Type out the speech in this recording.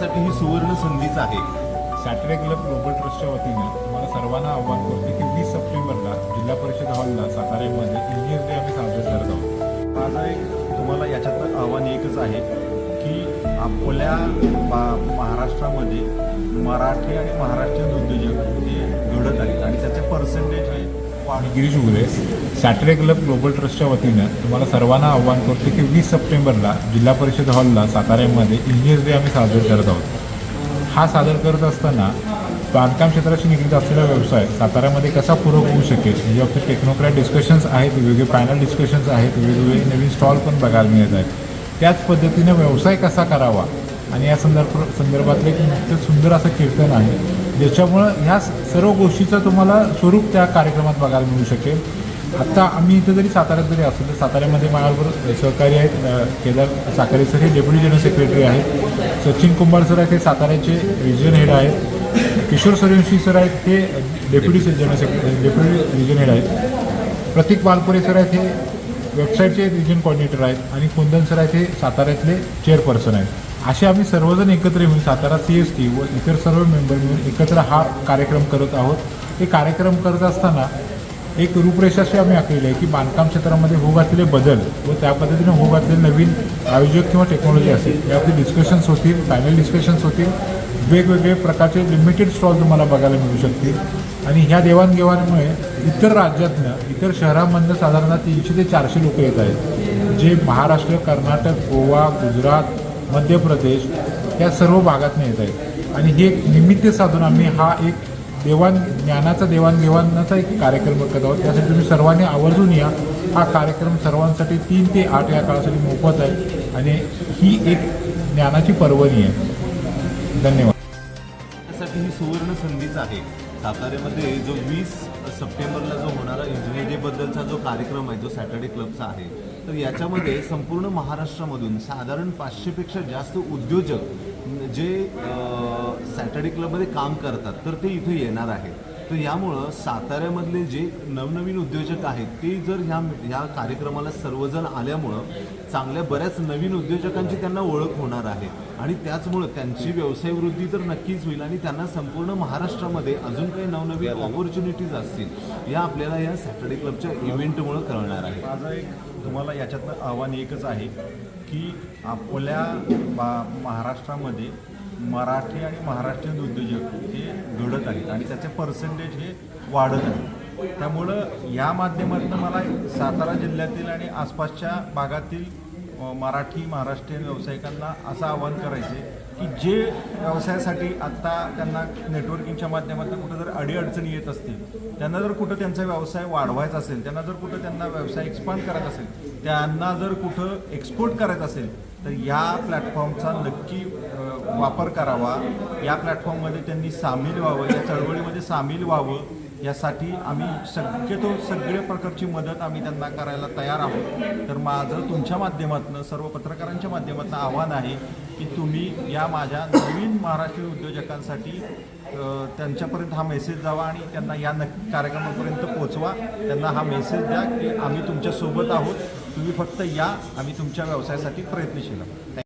संधीच आहे. Saturday club global ट्रस्टच्या वतीनं तुम्हाला सर्वांना आव्हान करतो की वीस सप्टेंबरला जिल्हा परिषद हॉलला साताऱ्यामध्ये इंजिनियर डे आम्ही साजरा करत आहोत. माझं एक तुम्हाला याच्यातलं आव्हान एकच आहे की आपल्या मा- महाराष्ट्रामध्ये मराठी आणि महाराष्ट्रीयन उद्योजक हे घडत आहेत आणि त्याचे पर्सेंटेज हे मी Girish Ugare Saturday club global ट्रस्टच्या वतीनं तुम्हाला सर्वांना आव्हान करतो की वीस सप्टेंबरला जिल्हा परिषद हॉलला साताऱ्यामध्ये इंजिनियर्स डे आम्ही साजरा करत आहोत. हा सादर करत असताना बांधकाम क्षेत्राशी निगडीत असलेला व्यवसाय साताऱ्यामध्ये कसा पूरक होऊ शकेल याबाबतीत टेक्नोक्रॅट डिस्कशन्स आहेत वेगवेगळे पॅनल डिस्कशन्स आहेत वेगवेगळे नवीन स्टॉल पण बघायला मिळत आहेत. त्याच पद्धतीनं व्यवसाय कसा करावा? आणि या संदर्भ संदर्भातलं एक नुकतं सुंदर असं कीर्तन आहे. ज्याच्यामुळं ह्या सर्व गोष्टीचं तुम्हाला स्वरूप त्या कार्यक्रमात बघायला मिळू शकेल. आत्ता आम्ही इथं जरी साताऱ्यात जरी असलो तर साताऱ्यामध्ये माझ्याबरोबर सहकारी आहेत केदार साखरे सर हे डेप्युटी जनरल सेक्रेटरी आहेत. सचिन कुंभार सर आहेत हे साताऱ्याचे रिजन हेड आहेत. किशोर सूर्यवंशी सर आहेत हे deputy general secretary deputy region head आहेत. प्रतीक वालपुरे सर आहेत हे वेबसाईटचे रिजन कॉर्डिनेटर आहेत. आणि कुंदन सर आहेत हे साताऱ्यातले चेअरपर्सन आहेत. असे आम्ही सर्वजण एकत्र येऊन सातारा सी एस टी व इतर सर्व मेंबर मिळून एकत्र हा कार्यक्रम करत आहोत. हे कार्यक्रम करत असताना एक रूपरेषाशी आम्ही आखलेली आहे की बांधकाम क्षेत्रामध्ये होऊ घातलेले बदल व त्या पद्धतीने होऊ घातलेले नवीन आयोजक किंवा टेक्नॉलॉजी असेल यावरती डिस्कशन्स होतील पॅनल डिस्कशन्स होतील. वेगवेगळे प्रकारचे लिमिटेड स्टॉल तुम्हाला बघायला मिळू शकतील. आणि ह्या देवाणघेवाणमुळे इतर राज्यातनं इतर शहरांमधनं साधारणतः तीनशे ते चारशे लोक येत आहेत. जे महाराष्ट्र कर्नाटक गोवा गुजरात मध्य प्रदेश या सर्व भागातून येत आहेत. आणि हे एक निमित्त साधून आम्ही हा एक देवाण ज्ञानाचा देवाणघेवाणाचा एक कार्यक्रम करत आहोत. त्यासाठी तुम्ही सर्वांनी आवर्जून या. हा कार्यक्रम सर्वांसाठी तीन ते आठ या काळासाठी मोफत आहे आणि ही एक ज्ञानाची पर्वणी आहे. धन्यवाद. त्यासाठी ही सुवर्ण संधीच आहे. सातारेमध्ये जो वीस सप्टेंबरला जो होणारा इंजिनियर डेबद्दलचा जो कार्यक्रम आहे जो सॅटर्डे क्लबचा आहे तर याच्यामध्ये संपूर्ण महाराष्ट्रामधून साधारण पाचशेपेक्षा जास्त उद्योजक जे सॅटर्डे क्लबमध्ये काम करतात तर ते इथे येणार आहेत. तर यामुळं साताऱ्यामधले जे नवनवीन उद्योजक आहेत ते जर ह्या ह्या कार्यक्रमाला सर्वजण आल्यामुळं चांगल्या बऱ्याच नवीन उद्योजकांची त्यांना ओळख होणार आहे. आणि त्याचमुळं त्यांची व्यवसाय वृद्धी तर नक्कीच होईल आणि त्यांना संपूर्ण महाराष्ट्रामध्ये अजून काही नवनवीन ऑपॉर्च्युनिटीज असतील या आपल्याला या सॅटर्डे क्लबच्या इव्हेंटमुळं कळणार आहे. माझं एक तुम्हाला याच्यातलं आव्हान एकच आहे की आपल्या बा महाराष्ट्रामध्ये मराठी आणि महाराष्ट्रीयन उद्योजक हे घडत आहेत आणि त्याचे पर्सेंटेज हे वाढत आहे त्यामुळं या माध्यमातून मला सातारा जिल्ह्यातील आणि आसपासच्या भागातील मराठी महाराष्ट्रीयन व्यावसायिकांना असं आवाहन करायचे की जे व्यवसायासाठी आत्ता त्यांना नेटवर्किंगच्या माध्यमातून कुठं जर अडीअडचणी येत असतील त्यांना जर कुठं त्यांचा व्यवसाय वाढवायचा असेल त्यांना जर कुठं त्यांना व्यवसाय एक्सपांड करायचा असेल त्यांना जर कुठं एक्सपोर्ट करायचं असेल तर या प्लॅटफॉर्मचा नक्की वापर करावा. या प्लॅटफॉर्ममध्ये त्यांनी सामील व्हावं या चळवळीमध्ये सामील व्हावं. यासाठी आम्ही शक्यतो सगळ्या प्रकारची मदत आम्ही त्यांना करायला तयार आहोत. तर माझं तुमच्या माध्यमातून सर्व पत्रकारांच्या माध्यमातून आव्हान आहे की तुम्ही या माझ्या नवीन महाराष्ट्रीय उद्योजकांसाठी त्यांच्यापर्यंत हा मेसेज जावा आणि त्यांना या न कार्यक्रमापर्यंत पोचवा त्यांना हा मेसेज द्या की आम्ही तुमच्यासोबत आहोत. तुम्ही फक्त या. आम्ही तुमच्या व्यवसायासाठी प्रयत्नशील आहोत.